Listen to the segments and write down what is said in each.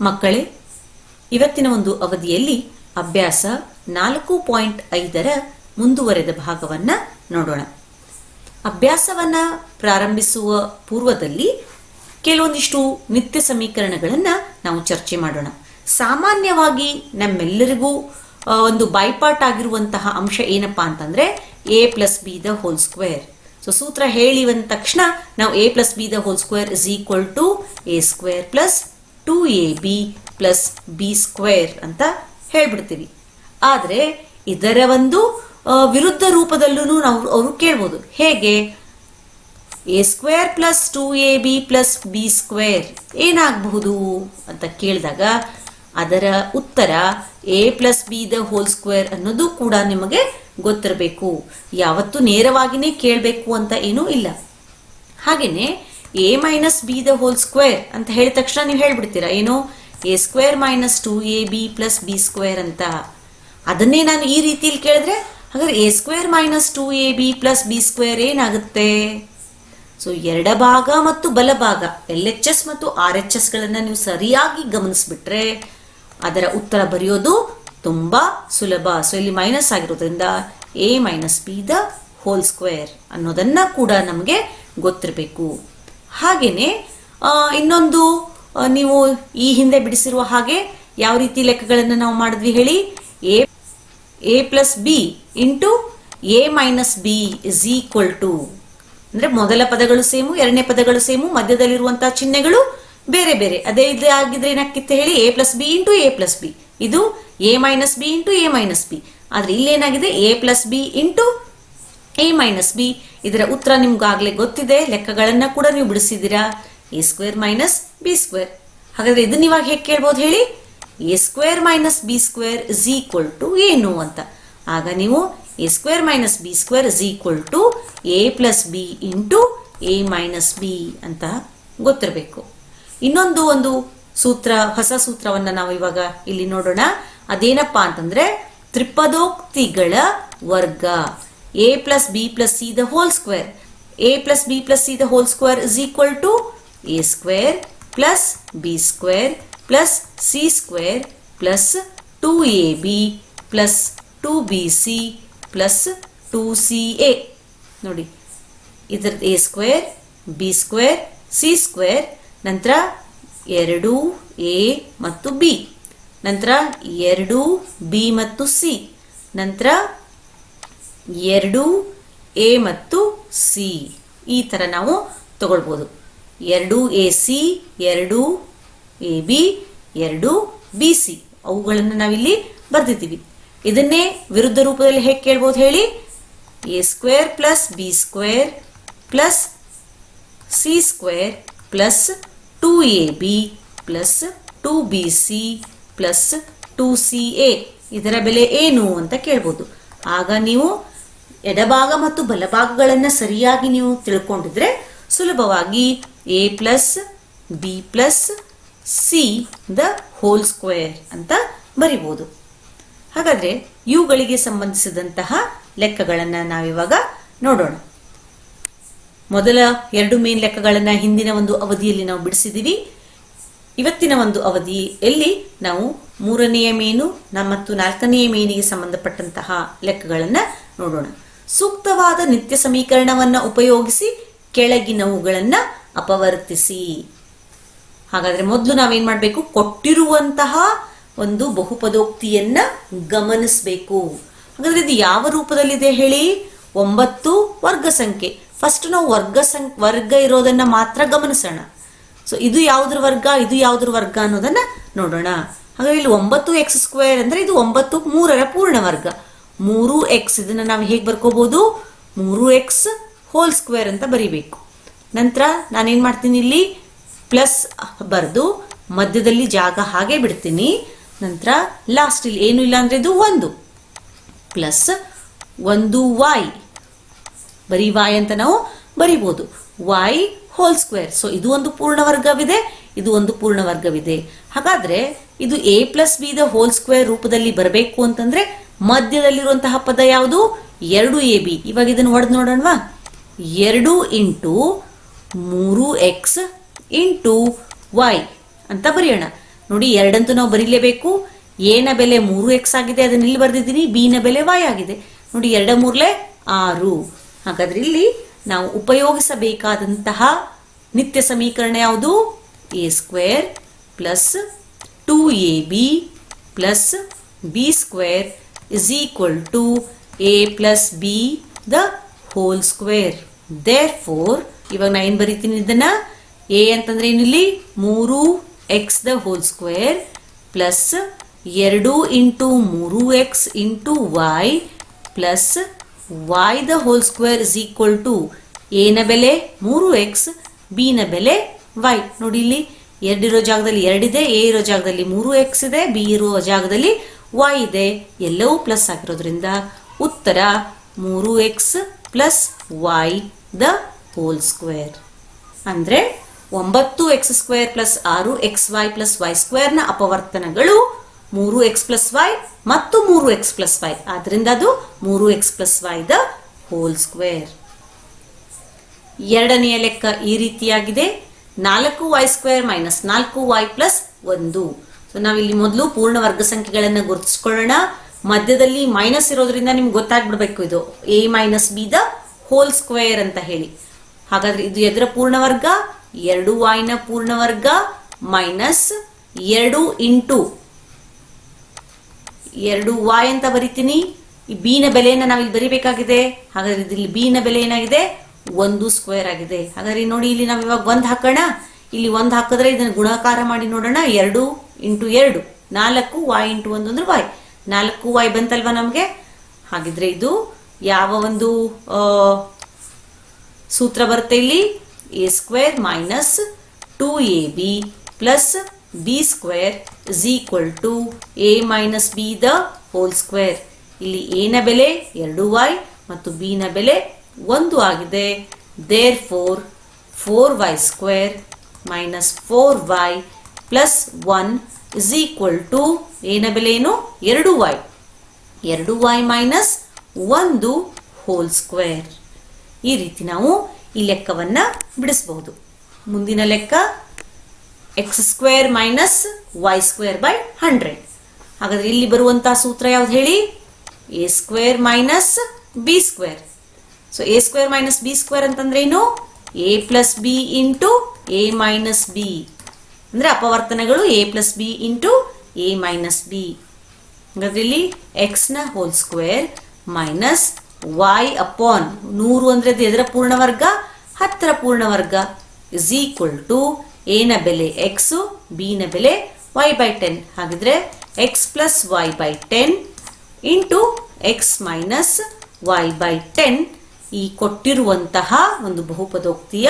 ಮಕ್ಕಳೇ, ಇವತ್ತಿನ ಒಂದು ಅವಧಿಯಲ್ಲಿ ಅಭ್ಯಾಸ ನಾಲ್ಕು ಪಾಯಿಂಟ್ ಐದರ ಮುಂದುವರೆದ ಭಾಗವನ್ನ ನೋಡೋಣ. ಅಭ್ಯಾಸವನ್ನ ಪ್ರಾರಂಭಿಸುವ ಪೂರ್ವದಲ್ಲಿ ಕೆಲವೊಂದಿಷ್ಟು ನಿತ್ಯ ಸಮೀಕರಣಗಳನ್ನು ನಾವು ಚರ್ಚೆ ಮಾಡೋಣ. ಸಾಮಾನ್ಯವಾಗಿ ನಮ್ಮೆಲ್ಲರಿಗೂ ಒಂದು ಬೈಪಾಟ್ ಆಗಿರುವಂತಹ ಅಂಶ ಏನಪ್ಪಾ ಅಂತಂದ್ರೆ A plus B the whole square. So ಸೂತ್ರ ಹೇಳಿ ಬಂದ ತಕ್ಷಣ ನಾವು A plus B the whole square is equal to A square plus two A B plus B square ಅಂತ ಹೇಳ್ಬಿಡ್ತೀವಿ. ಆದರೆ ಇದರ ಒಂದು ವಿರುದ್ಧ ರೂಪದಲ್ಲೂ ನಾವು, ಅವರು ಕೇಳ್ಬೋದು. ಹೇಗೆ? A square plus two A B plus B square ಏನಾಗಬಹುದು ಅಂತ ಕೇಳಿದಾಗ ಅದರ ಉತ್ತರ A plus B the whole square ಅನ್ನೋದು ಕೂಡ ನಿಮಗೆ ಗೊತ್ತಿರಬೇಕು. ಯಾವತ್ತೂ ನೇರವಾಗಿನೇ ಕೇಳಬೇಕು ಅಂತ ಏನೂ ಇಲ್ಲ. ಹಾಗೇನೆ A minus B the whole square ಅಂತ ಹೇಳಿದ ತಕ್ಷಣ ನೀವು ಹೇಳ್ಬಿಡ್ತೀರಾ? ಏನು? A square minus two A B plus B square ಅಂತ. ಅದನ್ನೇ ನಾನು ಈ ರೀತಿಯಲ್ಲಿ ಕೇಳಿದ್ರೆ, ಹಾಗಾದ್ರೆ A square minus two A B plus B square ಏನಾಗುತ್ತೆ? ಸೊ ಎಡಭಾಗ ಮತ್ತು ಬಲಭಾಗ ಎಲ್ ಎಚ್ ಎಸ್ ಮತ್ತು ಆರ್ ಎಚ್ ಎಸ್ಗಳನ್ನು ನೀವು ಸರಿಯಾಗಿ ಗಮನಿಸ್ಬಿಟ್ರೆ ಅದರ ಉತ್ತರ ಬರೆಯೋದು ತುಂಬಾ ಸುಲಭ. ಸೊ ಇಲ್ಲಿ ಮೈನಸ್ ಆಗಿರೋದ್ರಿಂದ A minus B the whole square ಅನ್ನೋದನ್ನ ಕೂಡ ನಮಗೆ ಗೊತ್ತಿರಬೇಕು. ಹಾಗೇನೆ ಆ, ಇನ್ನೊಂದು ನೀವು ಈ ಹಿಂದೆ ಬಿಡಿಸಿರುವ ಹಾಗೆ ಯಾವ ರೀತಿ ಲೆಕ್ಕಗಳನ್ನು ನಾವು ಮಾಡಿದ್ವಿ ಹೇಳಿ? A A plus B into A minus B is equal to. ಅಂದ್ರೆ ಮೊದಲ ಪದಗಳು ಸೇಮು ಎರಡನೇ ಪದಗಳು ಸೇಮು ಮಧ್ಯದಲ್ಲಿರುವಂತಹ ಚಿಹ್ನೆಗಳು ಬೇರೆ ಬೇರೆ. ಅದೇ ಇದು ಆಗಿದ್ರೆ ಏನಾಗ್ತಿತ್ತು ಹೇಳಿ? A plus B into A plus B. ಇದು A minus B into A minus B. ಆದ್ರೆ ಇಲ್ಲೇನಾಗಿದೆ? A plus B into A minus B. ಇದರ ಉತ್ತರ ನಿಮ್ಗಾಗ್ಲೇ ಗೊತ್ತಿದೆ. ಲೆಕ್ಕಗಳನ್ನ ಕೂಡ ನೀವು ಬಿಡಿಸಿದ್ದೀರಾ? A square minus B square. ಹಾಗಾದ್ರೆ ಇದನ್ನ ಇವಾಗ ಹೇಗೆ ಕೇಳ್ಬೋದು ಹೇಳಿ? A square minus B square is equal to ಏನು ಅಂತ. ಆಗ ನೀವು A square minus B square is equal to A plus B into A minus B ಅಂತ ಗೊತ್ತಿರಬೇಕು. ಇನ್ನೊಂದು ಒಂದು ಸೂತ್ರ, ಹೊಸ ಸೂತ್ರವನ್ನ ನಾವು ಇವಾಗ ಇಲ್ಲಿ ನೋಡೋಣ. ಅದೇನಪ್ಪಾ ಅಂತಂದ್ರೆ ತ್ರಿಪದೋಕ್ತಿಗಳ ವರ್ಗ. Whole square A plus B plus C the whole square is equal to A square plus B square plus C square plus two A B plus two B C plus two C A ನೋಡಿ, ಇದರ A square B square C square ನಂತರ ಎರಡು A ಮತ್ತು B ನಂತರ ಎರಡು B ಮತ್ತು C ನಂತರ ಎರಡು, ಎ ಮತ್ತು ಸಿ. ಈ ಥರ ನಾವು ತಗೊಳ್ಬೋದು. ಎರಡು, ಎ, ಸಿ, ಎರಡು, ಎ, ಬಿ, ಎರಡು, ಬಿ, ಸಿ. ಅವುಗಳನ್ನು ನಾವಿಲ್ಲಿ ಬರೆದಿದ್ದೀವಿ. ಇದನ್ನೇ ವಿರುದ್ಧ ರೂಪದಲ್ಲಿ ಹೇಗೆ ಕೇಳ್ಬೋದು ಹೇಳಿ? A square plus B square plus C square plus two A B plus two B C plus two C A. ಇದರ ಬೆಲೆ ಏನು ಅಂತ ಕೇಳ್ಬೋದು. ಆಗ ನೀವು ಎಡಭಾಗ ಮತ್ತು ಬಲಭಾಗಗಳನ್ನು ಸರಿಯಾಗಿ ನೀವು ತಿಳ್ಕೊಂಡಿದ್ರೆ ಸುಲಭವಾಗಿ A plus B plus C the whole square ಅಂತ ಬರಿಬೋದು. ಹಾಗಾದರೆ ಇವುಗಳಿಗೆ ಸಂಬಂಧಿಸಿದಂತಹ ಲೆಕ್ಕಗಳನ್ನು ನಾವಿವಾಗ ನೋಡೋಣ. ಮೊದಲ ಎರಡು ಮೇನ್ ಲೆಕ್ಕಗಳನ್ನು ಹಿಂದಿನ ಒಂದು ಅವಧಿಯಲ್ಲಿ ನಾವು ಬಿಡಿಸಿದ್ದೀವಿ ಇವತ್ತಿನ ಒಂದು ಅವಧಿಯಲ್ಲಿ ನಾವು ಮೂರನೆಯ ಮೇನು ಮತ್ತು ನಾಲ್ಕನೆಯ ಮೇನಿಗೆ ಸಂಬಂಧಪಟ್ಟಂತಹ ಲೆಕ್ಕಗಳನ್ನು ನೋಡೋಣ. ಸೂಕ್ತವಾದ ನಿತ್ಯ ಸಮೀಕರಣವನ್ನ ಉಪಯೋಗಿಸಿ ಕೆಳಗಿನವುಗಳನ್ನ ಅಪವರ್ತಿಸಿ. ಹಾಗಾದ್ರೆ ಮೊದಲು ನಾವೇನ್ ಮಾಡಬೇಕು? ಕೊಟ್ಟಿರುವಂತಹ ಒಂದು ಬಹುಪದೋಕ್ತಿಯನ್ನ ಗಮನಿಸಬೇಕು. ಹಾಗಾದ್ರೆ ಇದು ಯಾವ ರೂಪದಲ್ಲಿದೆ ಹೇಳಿ? ಒಂಬತ್ತು ವರ್ಗ ಸಂಖ್ಯೆ. ಫಸ್ಟ್ ನಾವು ವರ್ಗ ಸಂ ವರ್ಗ ಇರೋದನ್ನ ಮಾತ್ರ ಗಮನಿಸೋಣ. ಸೊ ಇದು ಯಾವುದ್ರ ವರ್ಗ? ಇದು ಯಾವುದ್ರ ವರ್ಗ ಅನ್ನೋದನ್ನ ನೋಡೋಣ. ಹಾಗಾದ್ರೆ ಇಲ್ಲಿ ಒಂಬತ್ತು ಎಕ್ಸ್ ಸ್ಕ್ವೇರ್ ಅಂದ್ರೆ ಇದು ಒಂಬತ್ತು ಮೂರರ ಪೂರ್ಣ ವರ್ಗ. ಮೂರು ಎಕ್ಸ್ ಇದನ್ನ ನಾವು ಹೇಗೆ ಬರ್ಕೋಬಹುದು ಮೂರು ಎಕ್ಸ್ ಹೋಲ್ ಸ್ಕ್ವೇರ್ ಅಂತ ಬರಿಬೇಕು. ನಂತರ ನಾನೇನ್ ಮಾಡ್ತೀನಿ ಇಲ್ಲಿ? ಪ್ಲಸ್ ಬರೆದು ಮಧ್ಯದಲ್ಲಿ ಜಾಗ ಹಾಗೆ ಬಿಡ್ತೀನಿ. ನಂತರ ಲಾಸ್ಟ್ ಇಲ್ಲಿ ಏನು ಇಲ್ಲ ಅಂದ್ರೆ ಇದು ಒಂದು. ಪ್ಲಸ್ ಒಂದು ವಾಯ್ ಬರೀ ವಾಯ್ ಅಂತ ನಾವು ಬರಿಬೋದು. ವಾಯ್ ಹೋಲ್ ಸ್ಕ್ವೇರ್ ಸೊ ಇದು ಒಂದು ಪೂರ್ಣ ವರ್ಗವಿದೆ, ಇದು ಒಂದು ಪೂರ್ಣ ವರ್ಗವಿದೆ. ಹಾಗಾದ್ರೆ ಇದು A plus B the whole square ರೂಪದಲ್ಲಿ ಬರಬೇಕು ಅಂತಂದ್ರೆ ಮಧ್ಯದಲ್ಲಿರುವಂತಹ ಪದ ಯಾವುದು? ಎರಡು ಎ ಬಿ. ಇವಾಗ ಇದನ್ನು ಹೊಡೆದು ನೋಡೋಣವಾ? ಎರಡು ಇಂಟು ಮೂರು ಎಕ್ಸ್ ಇಂಟು ವೈ ಅಂತ ಬರೆಯೋಣ. ನೋಡಿ, ಎರಡಂತೂ ನಾವು ಬರೀಲೇಬೇಕು. ಎ ನ ಬೆಲೆ ಮೂರು ಎಕ್ಸ್ ಆಗಿದೆ, ಅದನ್ನ ಇಲ್ಲಿ ಬರೆದಿದ್ದೀನಿ. ಬಿನ ಬೆಲೆ ವೈ ಆಗಿದೆ. ನೋಡಿ, ಎರಡ ಮೂರ್ಲೆ ಆರು. ಹಾಗಾದ್ರೆ ಇಲ್ಲಿ ನಾವು ಉಪಯೋಗಿಸಬೇಕಾದಂತಹ ನಿತ್ಯ ಸಮೀಕರಣ ಯಾವುದು? A square plus two A B plus B square is equal to A plus B the whole square Therefore, ಇವಾಗ ನಾ ಏನು ಬರೀತೀನಿ ಇದನ್ನ? ಎ ಅಂತಂದ್ರೆ ಏನಿಲ್ಲಿ? ಮೂರು X the whole square plus ಎರಡು ಇಂಟು ಮೂರು X into Y plus Y the whole square is equal to ಎನ ಬೆಲೆ ಮೂರು ಎಕ್ಸ್ ಬಿನ ಬೆಲೆ ವೈ ನೋಡಿ ಇಲ್ಲಿ ಎರಡಿರೋ ಜಾಗದಲ್ಲಿ ಎರಡಿದೆ ಎ ಇರೋ ಜಾಗದಲ್ಲಿ ಮೂರು ಎಕ್ಸ್ ಇದೆ ಬಿ ಇರೋ ಜಾಗದಲ್ಲಿ ವೈ ಇದೆ ಎಲ್ಲವೂ ಪ್ಲಸ್ ಆಗಿರೋದ್ರಿಂದ ಉತ್ತರ ಮೂರು X plus Y the whole square ಅಂದರೆ ಒಂಬತ್ತು ಎಕ್ಸ್ ಸ್ಕ್ವೇರ್ ಪ್ಲಸ್ ಆರು ಎಕ್ಸ್ ವೈ ಪ್ಲಸ್ ವೈ ಸ್ಕ್ವೇರ್ನ ಅಪವರ್ತನಗಳು ಮೂರು ಎಕ್ಸ್ ಪ್ಲಸ್ ವೈ ಮತ್ತು ಮೂರು ಎಕ್ಸ್ ಪ್ಲಸ್ ವೈ ಆದ್ರಿಂದ ಅದು ಮೂರು X plus Y the whole square ಎರಡನೆಯ ಲೆಕ್ಕ ಈ ರೀತಿಯಾಗಿದೆ. ನಾಲ್ಕು ವೈ ಸ್ಕ್ವೇರ್ ಮೈನಸ್ ನಾಲ್ಕು ವೈ ಪ್ಲಸ್ ಒಂದು. ನಾವಿಲ್ಲಿ ಮೊದಲು ಪೂರ್ಣ ವರ್ಗ ಸಂಖ್ಯೆಗಳನ್ನು ಗುರುತಿಸ್ಕೊಳ್ಳೋಣ. ಮಧ್ಯದಲ್ಲಿ ಮೈನಸ್ ಇರೋದ್ರಿಂದ ನಿಮ್ಗೆ ಗೊತ್ತಾಗ್ಬಿಡ್ಬೇಕು ಇದು. A minus B the whole square ಅಂತ ಹೇಳಿ. ಹಾಗಾದ್ರೆ ಇದು ಎದ್ರ ಪೂರ್ಣ ವರ್ಗ, ಎರಡು ವಾಯ್ನ ಪೂರ್ಣವರ್ಗ ಮೈನಸ್ ಎರಡು ಇಂಟು ಎರಡು ವಾಯ್ ಅಂತ ಬರಿತೀನಿ. ಈ ಬಿ ನ ಬೆಲೆಯನ್ನ ನಾವು ಇಲ್ಲಿ ಬರಿಬೇಕಾಗಿದೆ. ಹಾಗಾದ್ರೆ ಇಲ್ಲಿ ಬಿ ನ ಬೆಲೆ ಏನಾಗಿದೆ? ಒಂದು ಸ್ಕ್ವೇರ್ ಆಗಿದೆ. ಹಾಗಾದ್ರೆ ನೋಡಿ, ಇಲ್ಲಿ ನಾವು ಇವಾಗ ಒಂದು ಹಾಕೋಣ. ಇಲ್ಲಿ ಒಂದು ಹಾಕಿದ್ರೆ ಇದನ್ನು ಗುಣಾಕಾರ ಮಾಡಿ ನೋಡೋಣ. ಎರಡು ಇಂಟು ಎರಡು. ನಾಲ್ಕು ವೈ ಇಂಟು ಒಂದು ಅಂದ್ರೆ ವೈ ನಾಲ್ಕು ವೈ ಬಂತಲ್ವಾ ನಮಗೆ? ಹಾಗಿದ್ರೆ ಇದು ಯಾವ ಒಂದು ಸೂತ್ರ ಬರುತ್ತೆ ಇಲ್ಲಿ? A square minus two A B plus B square is equal to A minus B the whole square ಇಲ್ಲಿ ಎ ನ ಬೆಲೆ ಎರಡು ವೈ ಮತ್ತು ಬಿನ ಬೆಲೆ ಒಂದು ಆಗಿದೆ. Therefore four Y square minus four Y plus one is equal to ಏನ ನ ಬೆಲೆ ಏನು? ಎರಡು ವೈ ಎರಡು ವೈ ಮೈನಸ್ ಒಂದು ಹೋಲ್ ಸ್ಕ್ವೇರ್ ಈ ರೀತಿ ನಾವು ಈ ಲೆಕ್ಕವನ್ನು ಬಿಡಿಸಬಹುದು. ಮುಂದಿನ ಲೆಕ್ಕ X square minus Y square by hundred ಹಾಗಾದ್ರೆ ಇಲ್ಲಿ ಬರುವಂತಹ ಸೂತ್ರ ಯಾವ್ದು ಹೇಳಿ? A square minus B square so A square minus B square ಅಂತಂದ್ರೆ ಏನು? A plus B into A minus B ಅಂದ್ರೆ ಅಪವರ್ತನಗಳು A plus B into A minus B ಹಾಗಾದ್ರೆ ಇಲ್ಲಿ ಎಕ್ಸ್ನ whole square minus Y upon ನೂರು ಅಂದ್ರೆ ಅದು ಪೂರ್ಣ ಪೂರ್ಣವರ್ಗ ಹತ್ತರ ಪೂರ್ಣವರ್ಗ ಇಸ್ ಈಕ್ವಲ್ ಟು ಎ ನ ಬೆಲೆ ಎಕ್ಸ್ ಬಿ ನ ಬೆಲೆ ವೈ ಬೈ ಟೆನ್ ಹಾಗಿದ್ರೆ X plus Y by ten into X minus Y by ten ಈ ಕೊಟ್ಟಿರುವಂತಹ ಒಂದು ಬಹುಪದೋಕ್ತಿಯ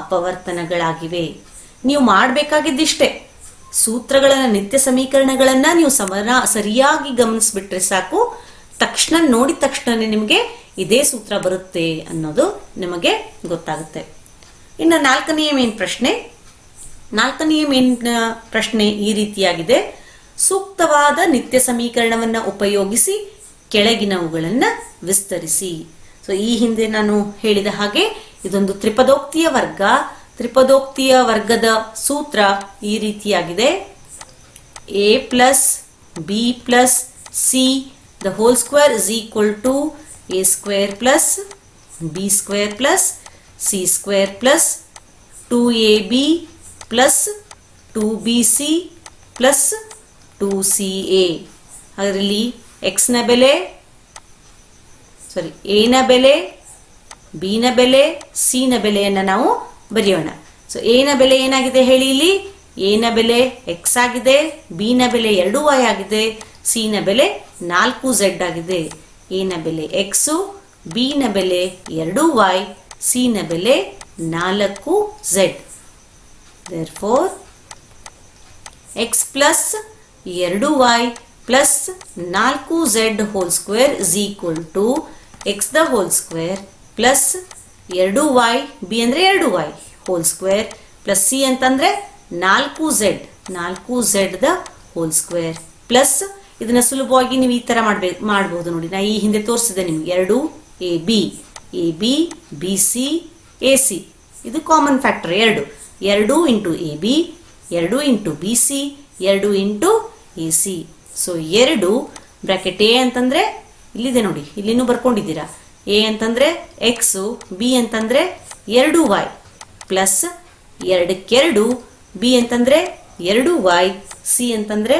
ಅಪವರ್ತನಗಳಾಗಿವೆ. ನೀವು ಮಾಡಬೇಕಾಗಿದ್ದಿಷ್ಟೇ. ಸೂತ್ರಗಳನ್ನ, ನಿತ್ಯ ಸಮೀಕರಣಗಳನ್ನ ನೀವು ಸಮರ, ಸರಿಯಾಗಿ ಗಮನಿಸ್ಬಿಟ್ರೆ ಸಾಕು. ತಕ್ಷಣ ನೋಡಿದ ತಕ್ಷಣ ನಿಮಗೆ ಇದೇ ಸೂತ್ರ ಬರುತ್ತೆ ಅನ್ನೋದು ನಿಮಗೆ ಗೊತ್ತಾಗುತ್ತೆ. ಇನ್ನು ನಾಲ್ಕನೆಯ ಮೇನ್ ಪ್ರಶ್ನೆ. ನಾಲ್ಕನೆಯ ಮೇನ್ ಪ್ರಶ್ನೆ ಈ ರೀತಿಯಾಗಿದೆ. ಸೂಕ್ತವಾದ ನಿತ್ಯ ಸಮೀಕರಣವನ್ನ ಉಪಯೋಗಿಸಿ ಕೆಳಗಿನವುಗಳನ್ನ ವಿಸ್ತರಿಸಿ. ಸೊ ಈ ಹಿಂದೆ ನಾನು ಹೇಳಿದ ಹಾಗೆ ಇದೊಂದು ತ್ರಿಪದೋಕ್ತಿಯ ವರ್ಗ. ತ್ರಿಪದೋಕ್ತಿಯ ವರ್ಗದ ಸೂತ್ರ ಈ ರೀತಿಯಾಗಿದೆ. A plus B plus C the whole square is equal to A square plus B square plus C square plus two A B plus two B C plus two C A ಅದರಲ್ಲಿ ಎಕ್ಸ್ನ ಬೆಲೆ ಸಾರಿ A ನ ಬೆಲೆ B ನ ಬೆಲೆ C ನ ಬೆಲೆಯನ್ನು ನಾವು ಬರೆಯೋಣ. ಸೊ ಎ ನ ಬೆಲೆ ಏನಾಗಿದೆ ಹೇಳಿ ಇಲ್ಲಿ? ಎ ನ ಬೆಲೆ ಎಕ್ಸ್ ಆಗಿದೆ ಬಿ ನ ಬೆಲೆ ಎರಡು ವೈ ಆಗಿದೆ ಸಿ ನ ಬೆಲೆ ನಾಲ್ಕು ಝೆಡ್ ಆಗಿದೆ. ಎ ನ ಬೆಲೆ ಎಕ್ಸು ಬಿ ನ ಬೆಲೆ ಎರಡು ವೈ ಸಿ ನ ಬೆಲೆ ನಾಲ್ಕು ಝೆಡ್ ಫೋರ್ ಎಕ್ಸ್ ಪ್ಲಸ್ ಎರಡು ವೈ ಪ್ಲಸ್ ನಾಲ್ಕು Z whole square is equal to X the whole square plus ಎರಡು ವೈ ಬಿ ಅಂದರೆ ಎರಡು Y whole square plus C ಅಂತಂದರೆ ನಾಲ್ಕು ಝೆಡ್ ನಾಲ್ಕು Z the whole square plus ಇದನ್ನು ಸುಲಭವಾಗಿ ನೀವು ಈ ಥರ ಮಾಡಬೇಕು ಮಾಡ್ಬೋದು ನೋಡಿ. ನಾ ಈ ಹಿಂದೆ ತೋರಿಸಿದೆ ನಿಮ್ಗೆ. ಎರಡು A B A B B C A C ಇದು ಕಾಮನ್ ಫ್ಯಾಕ್ಟರ್ ಎರಡು. ಎರಡು ಇಂಟು ಎ ಬಿ ಎರಡು ಇಂಟು ಬಿ ಸಿ ಎರಡು ಇಂಟು ಎ ಸಿ ಸೊ ಎರಡು ಬ್ರಾಕೆಟ್ ಎ ಅಂತಂದ್ರೆ ಇಲ್ಲಿದೆ ನೋಡಿ, ಇಲ್ಲಿನೂ ಬರ್ಕೊಂಡಿದ್ದೀರಾ? ಎ ಅಂತಂದ್ರೆ ಎಕ್ಸು ಬಿ ಅಂತಂದ್ರೆ ಎರಡು ವೈ ಪ್ಲಸ್ ಎರಡಕ್ಕೆರಡು ಬಿ ಅಂತಂದ್ರೆ ಎರಡು ವೈ ಸಿ ಅಂತಂದ್ರೆ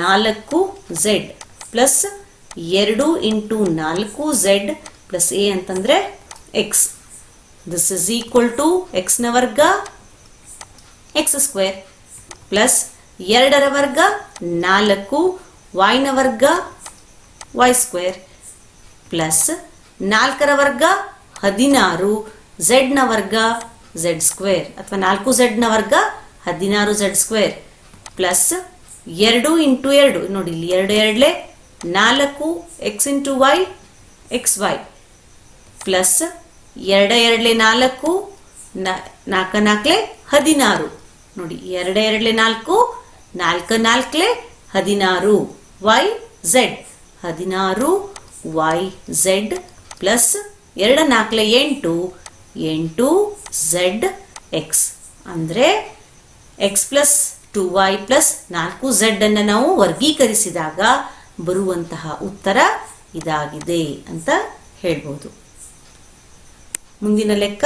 ನಾಲ್ಕು ಝೆಡ್ ಪ್ಲಸ್ ಎರಡು ಇಂಟು ನಾಲ್ಕು ಝೆಡ್ ಪ್ಲಸ್ ಎ ಅಂತಂದ್ರೆ X this is equal to ಎಕ್ಸ್ನ ವರ್ಗ ಎಕ್ಸ್ ಸ್ಕ್ವೇರ್ ಪ್ಲಸ್ ಎರಡರ ವರ್ಗ ನಾಲ್ಕು ವೈನ ವರ್ಗ ವೈ ಸ್ಕ್ವೇರ್ ಪ್ಲಸ್ ನಾಲ್ಕರ ವರ್ಗ ಹದಿನಾರು ಝೆಡ್ನ ವರ್ಗ ಝೆಡ್ ಸ್ಕ್ವೇರ್ ಅಥವಾ ನಾಲ್ಕು ಝೆಡ್ನ ವರ್ಗ ಹದಿನಾರು ಝೆಡ್ ಸ್ಕ್ವೇರ್ ಪ್ಲಸ್ ಎರಡು ಇಂಟು ಎರಡು. ನೋಡಿ, ಇಲ್ಲಿ ಎರಡು ಎರಡಲೇ ನಾಲ್ಕು X into Y X Y plus ಎರಡ ಎರಡಲೆ ನಾಲ್ಕು ನಾಲ್ಕ ನಾಲ್ಕಲೆ ಹದಿನಾರು. ನೋಡಿ, ಎರಡ ಎರಡಲೆ ನಾಲ್ಕು, ನಾಲ್ಕ ನಾಲ್ಕಲೆ ಹದಿನಾರು ವೈ ಝೆಡ್ ಹದಿನಾರು ವೈ ಝೆಡ್ ಪ್ಲಸ್ ಎರಡ ನಾಲ್ಕಲೆ ಎಂಟು ಎಂಟು ಝೆಡ್ ಎಕ್ಸ್. ಅಂದರೆ X plus two Y plus ನಾಲ್ಕು ಝೆಡ್ಡನ್ನು ನಾವು ವರ್ಗೀಕರಿಸಿದಾಗ ಬರುವಂತಹ ಉತ್ತರ ಇದಾಗಿದೆ ಅಂತ ಹೇಳ್ಬೋದು. ಮುಂದಿನ ಲೆಕ್ಕ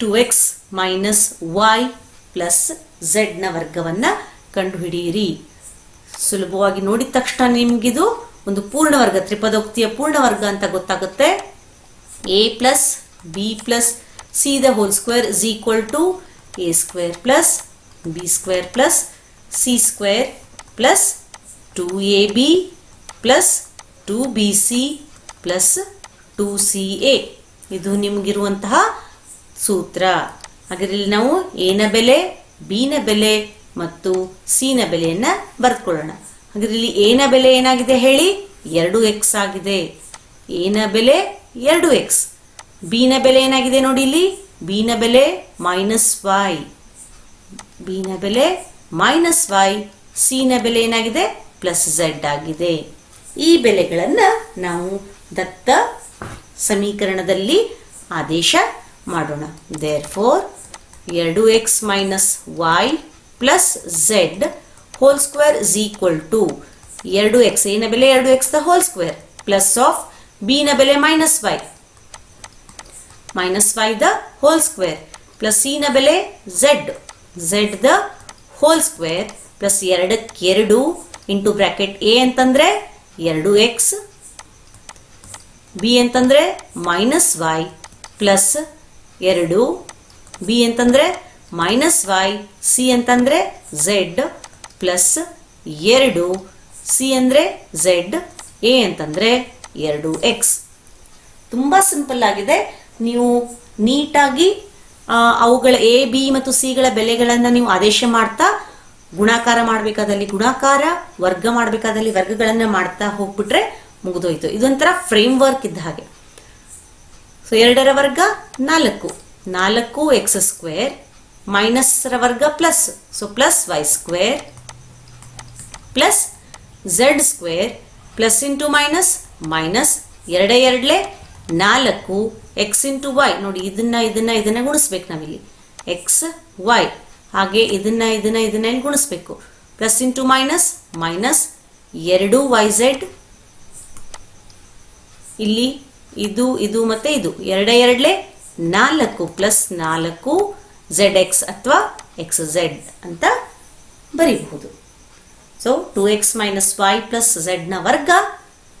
two X minus Y plus ಝೆಡ್ನ ವರ್ಗವನ್ನು ಕಂಡುಹಿಡಿಯಿರಿ. ಸುಲಭವಾಗಿ ನೋಡಿದ ತಕ್ಷಣ ನಿಮಗಿದು ಒಂದು ಪೂರ್ಣ ವರ್ಗ ತ್ರಿಪದೋಕ್ತಿಯ ಪೂರ್ಣ ವರ್ಗ ಅಂತ ಗೊತ್ತಾಗುತ್ತೆ. A plus B plus C the whole square is equal to A square plus B square plus C square plus two A B plus two B C plus two C A ಇದು ನಿಮಗಿರುವಂತಹ ಸೂತ್ರ. ಅದರಲ್ಲಿ ನಾವು ಎನ ಬೆಲೆ ಬಿನ ಬೆಲೆ ಮತ್ತು ಸಿನ ಬೆಲೆಯನ್ನ ಬರೆದುಕೊಳ್ಳೋಣ. ಹಾಗಾದ್ರೆ ಇಲ್ಲಿ ಏನ ಬೆಲೆ ಏನಾಗಿದೆ ಹೇಳಿ? ಎರಡು ಎಕ್ಸ್ ಆಗಿದೆ. ಏನ ಬೆಲೆ? ಎರಡು ಎಕ್ಸ್ ಬಿನ ಬೆಲೆ ಏನಾಗಿದೆ ನೋಡಿ ಇಲ್ಲಿ? ಬಿನ ಬೆಲೆ ಮೈನಸ್ ವೈ ಬಿನ ಬೆಲೆ ಮೈನಸ್ ವೈ ಸಿನ ಬೆಲೆ ಏನಾಗಿದೆ? ಪ್ಲಸ್ ಝೆಡ್ ಆಗಿದೆ. ಈ ಬೆಲೆಗಳನ್ನು ನಾವು ದತ್ತ ಸಮೀಕರಣದಲ್ಲಿ ಆದೇಶ ಮಾಡೋಣ. ದೇರ್ ಫೋರ್ ಎರಡು X minus Y plus Z whole square is equal to ಎರಡು ಎಕ್ಸ್ ಎನ ಬೆಲೆ ಎರಡು X the whole square plus of ಬಿನ ಬೆಲೆ minus Y minus Y the whole square plus C ನ ಬೆಲೆ Z Z the whole square plus ಎರಡಕ್ಕೆ ಎರಡು into bracket A ಅಂತಂದ್ರೆ ಎರಡು ಎಕ್ಸ್ ಬಿ ಅಂತಂದ್ರೆ ಮೈನಸ್ ವೈ ಪ್ಲಸ್ ಎರಡು. ಬಿ ಅಂತಂದ್ರೆ ಮೈನಸ್ ವೈ ಸಿ ಅಂತಂದ್ರೆ ಝೆಡ್ ಪ್ಲಸ್ ಎರಡು ಸಿ ಅಂದರೆ ಝೆಡ್, ಎ ಅಂತಂದರೆ ಎರಡು ಎಕ್ಸ್. ತುಂಬ ಸಿಂಪಲ್ ಆಗಿದೆ. ನೀವು ನೀಟಾಗಿ ಅವುಗಳ ಎ, ಬಿ ಮತ್ತು ಸಿಗಳ ಬೆಲೆಗಳನ್ನು ನೀವು ಆದೇಶ ಮಾಡ್ತಾ, ಗುಣಾಕಾರ ಮಾಡಬೇಕಾದಲ್ಲಿ ಗುಣಾಕಾರ, ವರ್ಗ ಮಾಡಬೇಕಾದಲ್ಲಿ ವರ್ಗಗಳನ್ನು ಮಾಡ್ತಾ ಹೋಗ್ಬಿಟ್ರೆ ಮುಗಿದೋಯ್ತು. ಇದೊಂಥರ ಫ್ರೇಮ್ ವರ್ಕ್ ಇದ್ದ ಹಾಗೆ. ಸೊ ಎರಡರ ವರ್ಗ ನಾಲ್ಕು. ನಾಲ್ಕು ಎಕ್ಸ್ ಸ್ಕ್ವೇರ್ ಮೈನಸ್ರ ವರ್ಗ plus. So plus Y square. Plus Z square plus into minus minus ಎರಡೇ ಎರಡಲೆ ನಾಲ್ಕು ಎಕ್ಸ್ ಇಂಟು ವೈ ನೋಡಿ, ಇದನ್ನ ಇದನ್ನ ಇದನ್ನ ಗುಣಿಸ್ಬೇಕು ನಾವಿಲ್ಲಿ. ಎಕ್ಸ್ ವೈ ಹಾಗೆ ಇದನ್ನ ಇದನ್ನ ಇದನ್ನ ಏನು ಗುಣಿಸ್ಬೇಕು. ಪ್ಲಸ್ ಇಂಟು ಮೈನಸ್ ಮೈನಸ್ ಎರಡು ವೈ ಝೆಡ್ ಇಲ್ಲಿ ಇದು ಇದು ಮತ್ತೆ ಇದು. ಎರಡೇ ಎರಡಲೇ ನಾಲ್ಕು ಪ್ಲಸ್ ನಾಲ್ಕು ಝೆಡ್ ಎಕ್ಸ್ ಅಥವಾ ಎಕ್ಸ್ ಝೆಡ್ ಅಂತ ಬರೀಬಹುದು. So two x minus y plus ಝೆಡ್ನ ವರ್ಗ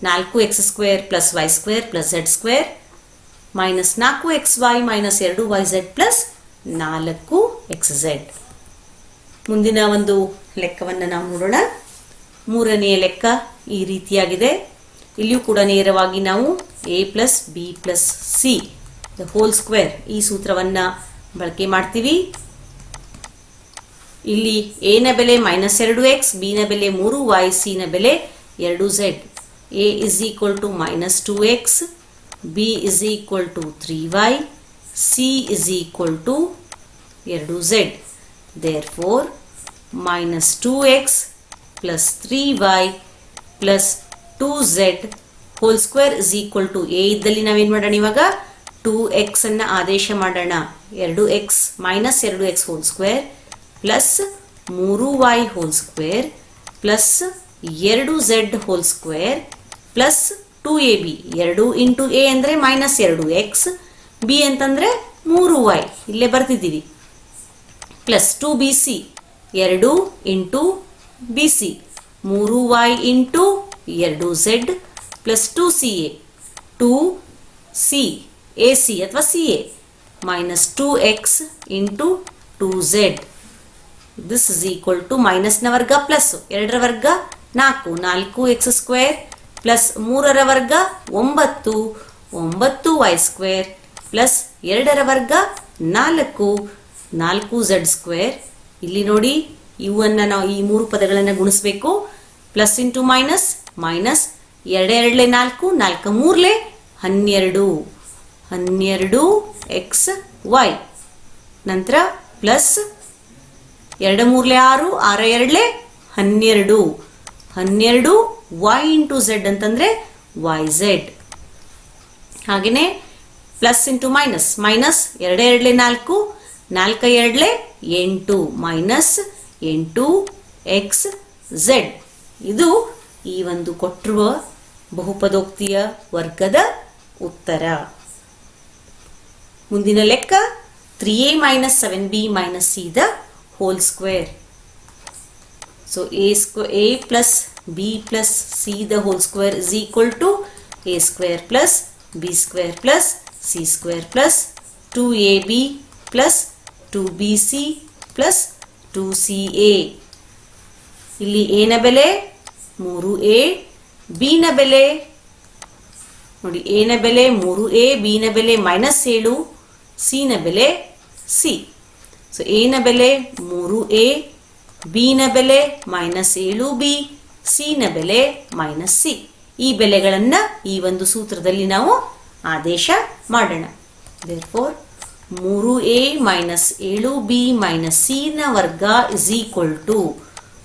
ನಾಲ್ಕು x square plus y square plus z square minus ನಾಲ್ಕು ಎಕ್ಸ್ ವೈ ಮೈನಸ್ ಎರಡು ವೈ ಝೆಡ್ ಪ್ಲಸ್ ನಾಲ್ಕು ಎಕ್ಸ್ ಝೆಡ್ ಮುಂದಿನ ಒಂದು ಲೆಕ್ಕವನ್ನು ನಾವು ನೋಡೋಣ. ಮೂರನೆಯ ಲೆಕ್ಕ ಈ ರೀತಿಯಾಗಿದೆ. ಇಲ್ಲಿಯೂ ಕೂಡ ನೇರವಾಗಿ ನಾವು a plus b plus c the whole square ಈ ಸೂತ್ರವನ್ನು ಬಳಕೆ ಮಾಡ್ತೀವಿ. ಇಲ್ಲಿ ಎ ನ ಬೆಲೆ ಮೈನಸ್ ಎರಡು ಎಕ್ಸ್ ಬಿ ನ ಬೆಲೆ ಮೂರು ವೈ ಸಿ ನ ಬೆಲೆ ಎರಡು z a is equal to minus two x b is equal to three y c is equal to ಎರಡು z therefore minus two x plus three y plus two z whole square is equal to a ಇದ್ದಲ್ಲಿ ನಾವೇನು ಮಾಡೋಣ ಇವಾಗ? Two ಎಕ್ಸನ್ನು ಆದೇಶ ಮಾಡೋಣ. ಎರಡು X minus ಎರಡು ಎಕ್ಸ್ ಹೋಲ್ ಸ್ಕ್ವೇರ್ ಪ್ಲಸ್ ಮೂರು ವೈ ಹೋಲ್ ಸ್ಕ್ವೇರ್ ಪ್ಲಸ್ ಎರಡು z whole square plus two a b. ಎರಡು ಇಂಟು ಎ ಅಂದರೆ ಮೈನಸ್ ಎರಡು. ಎಕ್ಸ್ ಬಿ ಅಂತಂದರೆ ಮೂರು ವೈ. ಇಲ್ಲೇ ಬರ್ತಿದ್ದೀವಿ. Plus two b c. ಎರಡು ಇಂಟು ಬಿ ಸಿ. ಮೂರು ವೈ ಇಂಟು ಎರಡು z plus two c a. Two c. A c ಅಥವಾ c a. Minus two x into two z. This is equal to ಮೈನಸ್ನ ವರ್ಗ plus ಎರಡರ ವರ್ಗ ನಾಲ್ಕು. ನಾಲ್ಕು X square plus ಮೂರರ ವರ್ಗ ಒಂಬತ್ತು. ಒಂಬತ್ತು ವೈ ಸ್ಕ್ವೇರ್ ಪ್ಲಸ್ ಎರಡರ ವರ್ಗ ನಾಲ್ಕು. ನಾಲ್ಕು ಝಡ್ ಸ್ಕ್ವೇರ್ ಇಲ್ಲಿ ನೋಡಿ ಇವನ್ನು ನಾವು ಈ ಮೂರು ಪದಗಳನ್ನು ಗುಣಿಸ್ಬೇಕು. ಪ್ಲಸ್ ಇಂಟು ಮೈನಸ್ ಮೈನಸ್ ಎರಡೆರಡಲೆ ನಾಲ್ಕು ನಾಲ್ಕು ಮೂರಲೆ ಹನ್ನೆರಡು. ಹನ್ನೆರಡು ಎಕ್ಸ್ ವೈ ನಂತರ ಪ್ಲಸ್ ಎರಡು ಮೂರ್ಲೆ ಆರು, ಆರ ಎರಡ್ಲೆ ಹನ್ನೆರಡು. ಹನ್ನೆರಡು ವೈ ಇಂಟು ಝೆಡ್ ಅಂತಂದ್ರೆ ವೈ ಝೆಡ್ ಹಾಗೆಯೇ ಪ್ಲಸ್ ಇಂಟು ಮೈನಸ್ ಮೈನಸ್ ಎರಡು ಎರಡ್ಲೆ ನಾಲ್ಕು, ನಾಲ್ಕ ಎರಡ್ಲೆ ಎಂಟು. ಮೈನಸ್ ಎಂಟು ಎಕ್ಸ್ ಝೆಡ್ ಇದು ಈ ಒಂದು ಕೊಟ್ಟಿರುವ ಬಹುಪದೋಕ್ತಿಯ ವರ್ಗದ ಉತ್ತರ. ಮುಂದಿನ ಲೆಕ್ಕ three a minus seven b minus c the whole square so a square a plus b plus c the whole square is equal to a square plus b square plus c square plus two a b plus two b c plus two c a ಇಲ್ಲಿ ಎನ ಬೆಲೆ ಮೂರು A ಬಿನ ಬೆಲೆ ನೋಡಿ ಎನ ಬೆಲೆ ಮೂರು A ಬಿನ ಬೆಲೆ ಮೈನಸ್ ಏಳು ಸಿನ ಬೆಲೆ ಸಿ ಸೊ ಎನ ಬೆಲೆ ಮೂರು ಎ ಬಿನ ಬೆಲೆ ಮೈನಸ್ ಏಳು ಬಿ ಸಿನ ಬೆಲೆ ಮೈನಸ್ ಸಿ ಈ ಬೆಲೆಗಳನ್ನು ಈ ಒಂದು ಸೂತ್ರದಲ್ಲಿ ನಾವು ಆದೇಶ ಮಾಡೋಣ. ದೇರ್ಫೋರ್ ಮೂರು ಎ ಮೈನಸ್ ಏಳು ಬಿ ಮೈನಸ್ ಸಿನ ವರ್ಗ ಇಸ್ ಈಕ್ವಲ್ ಟು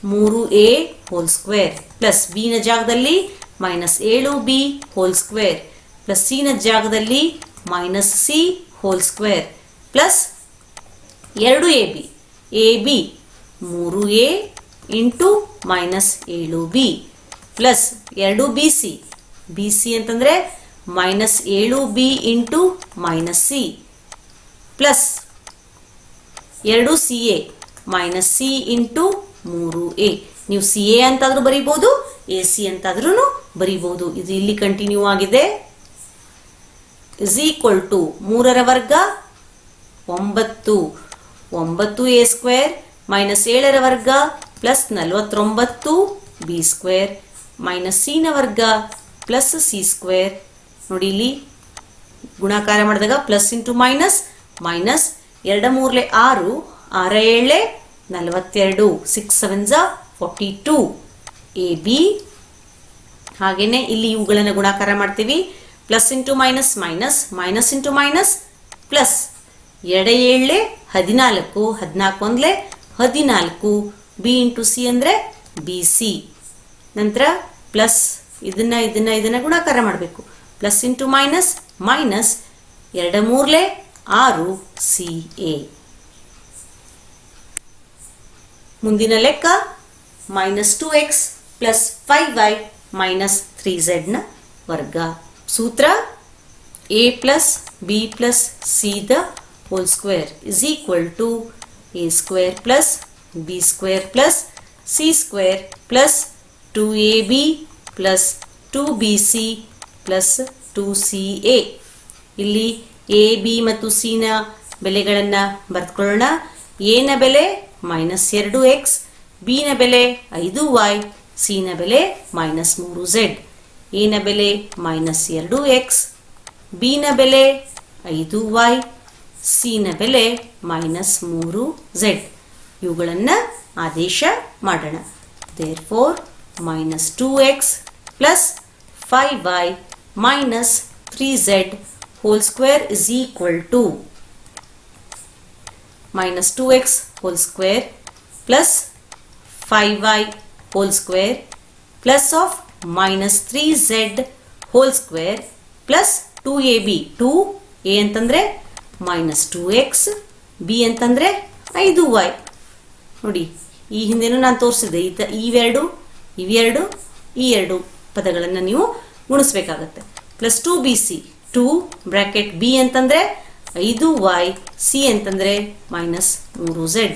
ಮೂರು ಎ ಹೋಲ್ ಸ್ಕ್ವೇರ್ ಪ್ಲಸ್ ಬಿನ ಜಾಗದಲ್ಲಿ ಮೈನಸ್ ಏಳು ಬಿ ಹೋಲ್ ಸ್ಕ್ವೇರ್ ಪ್ಲಸ್ ಸಿನ ಜಾಗದಲ್ಲಿ minus c whole square plus ಎರಡು ಎ ಬಿ ಎ ಬಿ ಮೂರು ಎ ಇಂಟು ಮೈನಸ್ ಏಳು ಬಿ ಪ್ಲಸ್ ಎರಡು ಬಿ ಸಿ ಬಿ ಸಿ ಅಂತಂದರೆ ಮೈನಸ್ ಏಳು b into minus c plus ಎರಡು c a minus c into ಮೂರು ಎ ನೀವು ಸಿ ಎ ಅಂತಾದರೂ ಬರಿಬೋದು ಎ ಸಿ ಅಂತಾದ್ರೂ ಬರಿಬೋದು. ಇದು ಇಲ್ಲಿ ಕಂಟಿನ್ಯೂ ಆಗಿದೆ. ಇಸ್ ಈಕ್ವಲ್ ಟು ಮೂರರ ವರ್ಗ ಒಂಬತ್ತು. ಒಂಬತ್ತು ಎ ಸ್ಕ್ವೇರ್ ಮೈನಸ್ ಏಳರ ವರ್ಗ ಪ್ಲಸ್ ನಲವತ್ತೊಂಬತ್ತು ಬಿ ಸ್ಕ್ವೇರ್ ಮೈನಸ್ ಸಿನ ವರ್ಗ ಪ್ಲಸ್ ಸಿ ಸ್ಕ್ವೇರ್. ನೋಡಿ ಇಲ್ಲಿ ಗುಣಾಕಾರ ಮಾಡಿದಾಗ ಪ್ಲಸ್ ಇಂಟು ಮೈನಸ್ ಮೈನಸ್ ಎರಡ ಮೂರಲೆ ಆರು, ಆರ ಏಳೆ, ನಲವತ್ತೆರಡು six seven forty two a, b. ಹಾಗೇನೆ ಇಲ್ಲಿ ಇವುಗಳನ್ನು ಗುಣಾಕಾರ ಮಾಡ್ತೀವಿ. Plus into minus minus minus into minus plus. ಎಡೆ ಏಳಲೇ ಹದಿನಾಲ್ಕು ಹದಿನಾಲ್ಕು ಒಂದ್ಲೆ ಹದಿನಾಲ್ಕು ಬಿ ಇಂಟು ಸಿ ಅಂದರೆ ಬಿ ಸಿ ನಂತರ ಪ್ಲಸ್ ಇದನ್ನ ಇದನ್ನ ಇದನ್ನ ಗುಣಾಕಾರ ಮಾಡಬೇಕು. ಪ್ಲಸ್ ಇಂಟು ಮೈನಸ್ ಮೈನಸ್ ಎರಡು ಮೂರ್ಲೆ ಆರು ಸಿ ಎ ಮುಂದಿನ ಲೆಕ್ಕ minus two x plus five y minus three ಝೆಡ್ನ ವರ್ಗ. ಸೂತ್ರ a plus b plus c the to a square plus b square plus c square plus two a b plus two b c plus two c a ಇಲ್ಲಿ a b ಮತ್ತು ಸಿನ ಬೆಲೆಗಳನ್ನು ಬರೆದುಕೊಳ್ಳೋಣ. ಎನ ಬೆಲೆ minus ಎರಡು X ಬಿನ ಬೆಲೆ ಐದು Y ಸಿನ ಬೆಲೆ ಮೈನಸ್ ಮೂರು ಝೆಡ್ ಎನ ಬೆಲೆ ಮೈನಸ್ ಎರಡು ಎಕ್ಸ್ ಬಿನ ಬೆಲೆ ಐದು ವೈ ಸಿನ ಬೆಲೆ ಮೈನಸ್ ಮೂರು ಝೆಡ್ ಇವುಗಳನ್ನು ಆದೇಶ ಮಾಡೋಣ. Therefore minus two x plus five y minus three z whole square is equal to x whole square plus five by whole square plus of minus three z whole square plus two a b two a ಅಂತಂದ್ರೆ minus 2x b ಅಂತಂದ್ರೆ 5y ನೋಡಿ, ಈ ಹಿಂದೆನೂ ನಾನು ತೋರಿಸಿದೆ ತ ಇವೆರಡು ಇವೆರಡು ಈ ಎರಡು ಪದಗಳನ್ನು ನೀವು ಗುಣಿಸ್ಬೇಕಾಗತ್ತೆ. Plus two b c to bracket b ಅಂತಂದರೆ ಐದು ವೈ ಸಿ ಅಂತಂದರೆ ಮೈನಸ್ ಮೂರು ಝೆಡ್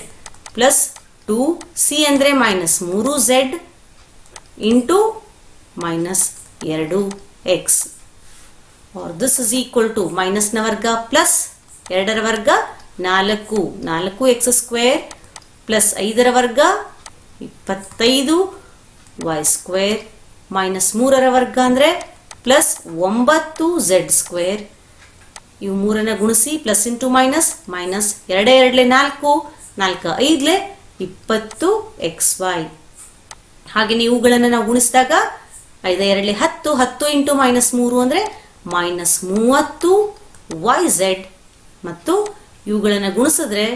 ಪ್ಲಸ್ ಟು ಸಿ ಅಂದರೆ ಮೈನಸ್ ಮೂರು ಝೆಡ್ ಇಂಟು ಮೈನಸ್ ಎರಡು x or this is equal to ಮೈನಸ್ನ ವರ್ಗ ಪ್ಲಸ್ ಎರಡರ ವರ್ಗ ನಾಲ್ಕು. ನಾಲ್ಕು ಎಕ್ಸ್ ಸ್ಕ್ವೇರ್ ಪ್ಲಸ್ ಐದರ ವರ್ಗ ಇಪ್ಪತ್ತೈದು ವೈ ಸ್ಕ್ವೇರ್ ಮೈನಸ್ ಮೂರರ ವರ್ಗ ಅಂದರೆ ಪ್ಲಸ್ ಒಂಬತ್ತು ಝೆಡ್ ಸ್ಕ್ವೇರ್ ಇವು ಮೂರನ್ನು ಗುಣಿಸಿ ಪ್ಲಸ್ ಇಂಟು ಮೈನಸ್ ಮೈನಸ್ ಎರಡೇ ಎರಡಲೆ ನಾಲ್ಕು ನಾಲ್ಕು ಐದಲೆ ಇಪ್ಪತ್ತು ಎಕ್ಸ್ ವೈ ಹಾಗೆ ನೀವುಗಳನ್ನು ನಾವು ಗುಣಿಸಿದಾಗ ಐದ ಎರಡಲೆ ಹತ್ತು ಹತ್ತು ಇಂಟು ಮೈನಸ್ ಮೂರು ಅಂದರೆ ಮೈನಸ್ ಮೂವತ್ತು ವೈ ಝೆಡ್ ಮತ್ತು ಇವುಗಳನ್ನು ಗುಣಿಸಿದ್ರೆ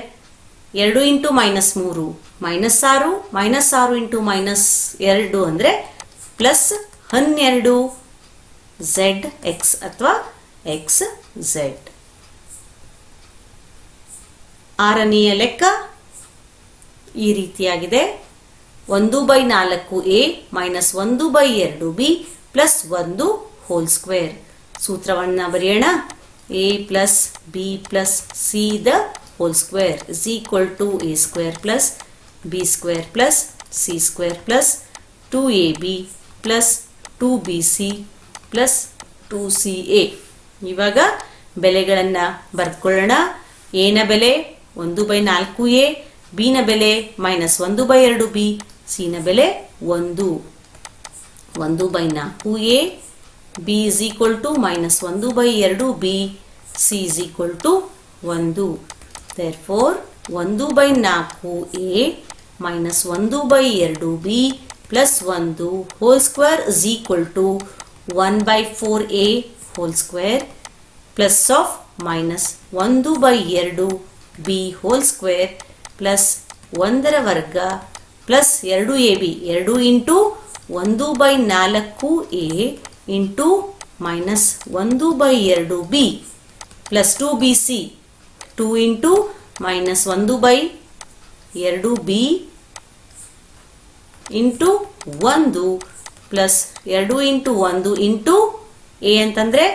ಎರಡು ಇಂಟು ಮೈನಸ್ ಮೂರು, ಮೈನಸ್ ಆರು ಮೈನಸ್ ಆರು ಇಂಟು ಮೈನಸ್ ಎರಡು ಅಂದರೆ ಪ್ಲಸ್ ಹನ್ನೆರಡು ಝೆಡ್ ಎಕ್ಸ್ ಅಥವಾ ಎಕ್ಸ್ ಝೆಡ್. ಆರನೆಯ ಲೆಕ್ಕ ಈ ರೀತಿಯಾಗಿದೆ. ಒಂದು ಬೈ ನಾಲ್ಕು ಎ ಮೈನಸ್ ಒಂದು ಬೈ ಎರಡು ಬಿ ಪ್ಲಸ್ ಒಂದು ಹೋಲ್ ಸ್ಕ್ವೇರ್. ಸೂತ್ರವನ್ನು ಬರೆಯೋಣ. A plus b plus c the whole square is equal to a square plus b square plus c square plus two a b plus two b c plus two c a ಇವಾಗ ಬೆಲೆಗಳನ್ನು ಬರೆದುಕೊಳ್ಳೋಣ ಎನ ಬೆಲೆ ಒಂದು by ನಾಲ್ಕು A ಬಿನ ಬೆಲೆ minus ಒಂದು by ಎರಡು B ಸಿನ ಬೆಲೆ ಒಂದು. ಒಂದು ಬೈ ನಾಲ್ಕು a b is equal to minus ಒಂದು ಬೈ ಎರಡು b c is equal to ಒಂದು. ದೇರ್ ಫೋರ್ ಒಂದು ಬೈ ನಾಲ್ಕು ಎ ಮೈನಸ್ ಒಂದು ಬೈ ಎರಡು ಬಿ ಪ್ಲಸ್ ಒಂದು whole square is equal to one by four a whole square plus of minus ಒಂದು by ಎರಡು ಬಿ ಹೋಲ್ ಸ್ಕ್ವೇರ್ ಪ್ಲಸ್ ಒಂದರ ವರ್ಗ ಪ್ಲಸ್ ಎರಡು ಎ ಬಿ ಎರಡು ಇಂಟು ಒಂದು ಬೈ ನಾಲ್ಕು ಎ ಇಂಟು ಮೈನಸ್ ಒಂದು ಬೈ ಎರಡು b plus two b c. Two into minus ಒಂದು ಬೈ ಎರಡು ಬಿ ಇಂಟು ಒಂದು ಪ್ಲಸ್ ಎರಡು ಇಂಟು ಒಂದು ಇಂಟು ಎ ಅಂತಂದರೆ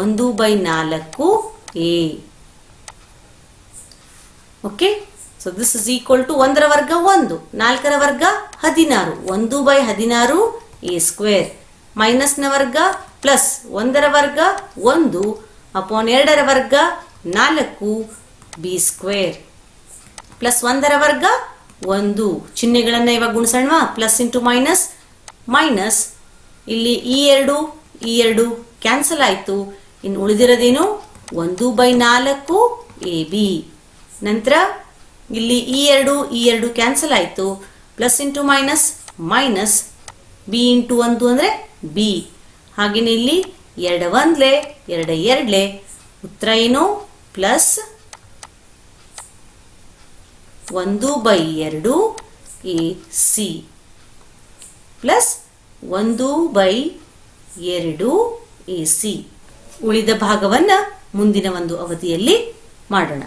ಒಂದು ಬೈ ನಾಲ್ಕು a. Okay so this is equal to ಒಂದರ ವರ್ಗ ಒಂದು, ನಾಲ್ಕರ ವರ್ಗ ಹದಿನಾರು, ಒಂದು ಬೈ ಹದಿನಾರು ಎ ಸ್ಕ್ವೇರ್. ಮೈನಸ್ನ ವರ್ಗ ಪ್ಲಸ್ ಒಂದರ ವರ್ಗ ಒಂದು ಅಪೋನ್ ಎರಡರ ವರ್ಗ ನಾಲ್ಕು ಬಿ ಸ್ಕ್ವೇರ್ ಪ್ಲಸ್ ಒಂದರ ವರ್ಗ ಒಂದು. ಚಿಹ್ನೆಗಳನ್ನು ಇವಾಗ ಗುಣಿಸೋಣವಾ? ಪ್ಲಸ್ ಇಂಟು ಮೈನಸ್ ಮೈನಸ್ ಇಲ್ಲಿ ಈ ಎರಡು ಈ ಎರಡು ಕ್ಯಾನ್ಸಲ್ ಆಯಿತು. ಇನ್ನು ಉಳಿದಿರೋದೇನು? ಒಂದು ಬೈ ನಾಲ್ಕು ಎ ಬಿ ನಂತರ ಇಲ್ಲಿ ಈ ಎರಡು ಈ ಎರಡು ಕ್ಯಾನ್ಸಲ್ ಆಯಿತು. Plus into minus minus b into ಒಂದು ಅಂದರೆ ಬಿ. ಹಾಗೆಯೇ ಇಲ್ಲಿ ಎರಡು ಒಂದ್ಲೆ, ಎರಡು ಎರಡ್ಲೆ, ಉತ್ತರ ಏನು? ಪ್ಲಸ್ ಒಂದು ಬೈ ಎರಡು ಎ ಸಿ. ಪ್ಲಸ್ ಒಂದು ಬೈ ಎರಡು ಎ ಸಿ. ಉಳಿದ ಭಾಗವನ್ನು ಮುಂದಿನ ಒಂದು ಅವಧಿಯಲ್ಲಿ ಮಾಡೋಣ.